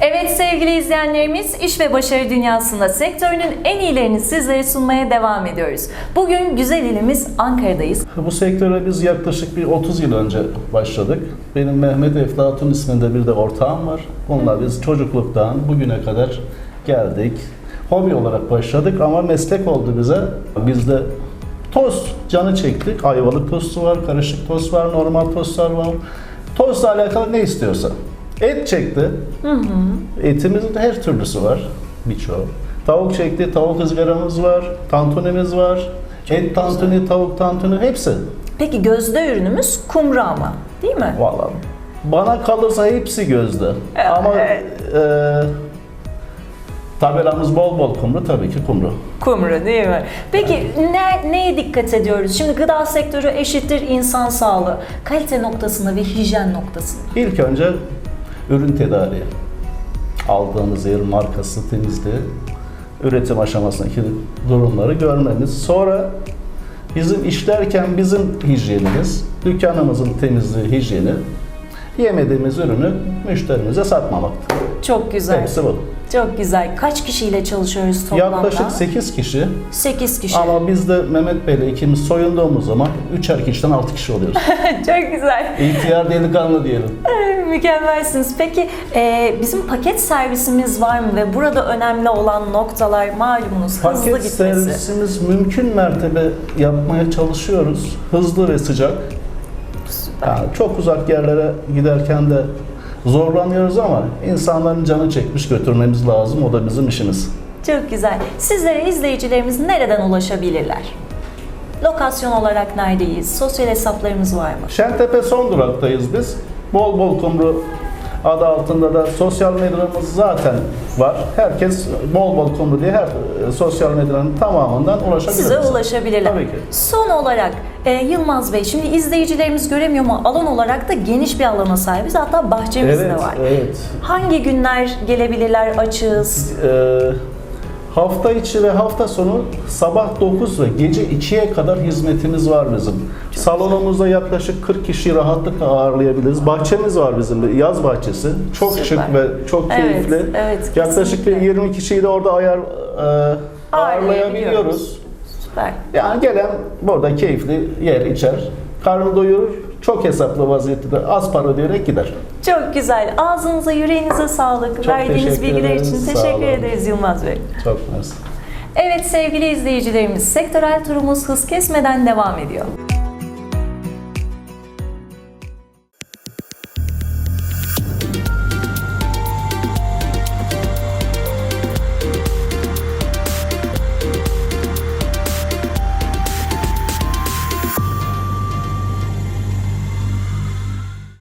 Evet sevgili izleyenlerimiz, iş ve başarı dünyasında sektörünün en iyilerini sizlere sunmaya devam ediyoruz. Bugün güzel ilimiz Ankara'dayız. Bu sektöre biz yaklaşık bir 30 yıl önce başladık. Benim Mehmet Eflatun isminde bir de ortağım var. Onunla biz çocukluktan bugüne kadar geldik. Hobi olarak başladık ama meslek oldu bize. Biz de tost canı çektik. Ayvalık tostu var, karışık tost var, normal tostlar var. Tostla alakalı ne istiyorsa. Et çekti. Etimizin de her türlüsü var birçoğu. Tavuk çekti, tavuk ızgaramız var, tantunimiz var. Et tantuni, tavuk tantuni hepsi. Peki gözde ürünümüz kumru ama değil mi? Vallahi bana kalırsa hepsi gözde. Ama evet. e, tabelamız bol bol kumru tabii ki kumru. Kumru değil mi? Peki ne, neye dikkat ediyoruz? Şimdi gıda sektörü eşittir insan sağlığı. Kalite noktasında ve hijyen noktasında. İlk önce ürün tedariği. Aldığımız yer markası, temizliği, üretim aşamasındaki durumları görmemiz. Sonra bizim işlerken bizim hijyenimiz, dükkanımızın temizliği, hijyeni, yemediğimiz ürünü müşterimize satmamaktır. Çok güzel. Hepsi bu. Çok güzel. Kaç kişiyle çalışıyoruz toplamda? Yaklaşık 8 kişi 8 kişi. ama biz de Mehmet Bey'le ikimiz soyunduğumuz zaman 3'er kişiden 6 kişi oluyoruz. Çok güzel. İhtiyar delikanlı diyelim. Mükemmelsiniz. Peki e, bizim paket servisimiz var mı ve burada önemli olan noktalar malumunuz hızlı Paket gitmesi. servisimiz mümkün mertebe yapmaya çalışıyoruz. Hızlı ve sıcak. Yani çok uzak yerlere giderken de zorlanıyoruz ama insanların canı çekmiş götürmemiz lazım. O da bizim işimiz. Çok güzel. Sizlere izleyicilerimiz nereden ulaşabilirler? Lokasyon olarak neredeyiz? Sosyal hesaplarımız var mı? Şentepe son duraktayız biz. Bol bol kumru adı altında da sosyal medyamız zaten var. Herkes bol bol kumru diye her e, sosyal medyanın tamamından ulaşabilir. Size ulaşabilirler. Tabii ki. Son olarak e, Yılmaz Bey, şimdi izleyicilerimiz göremiyor ama alan olarak da geniş bir alana sahibiz. Hatta bahçemiz de Evet, var. evet. Hangi günler gelebilirler, açığız? Ee, hafta içi ve hafta sonu sabah 9 ve gece 2'ye kadar hizmetimiz var bizim. Salonumuzda yaklaşık 40 kişiyi rahatlıkla ağırlayabiliriz. Bahçemiz var bizim de, yaz bahçesi. Çok Süper. şık ve çok Evet, keyifli. evet, yaklaşık bir kesinlikle. 20 kişiyi de orada ayar e, ağırlayabiliyoruz. Süper. Yani gelen burada keyifli yer içer, karnı doyurur, çok hesaplı vaziyette de az para ödeyerek gider. Çok güzel. Ağzınıza, yüreğinize sağlık. Çok Verdiğiniz bilgiler ederiz. için teşekkür ederiz Yılmaz Bey. Çok mersi. Evet sevgili izleyicilerimiz, sektörel turumuz hız kesmeden devam ediyor.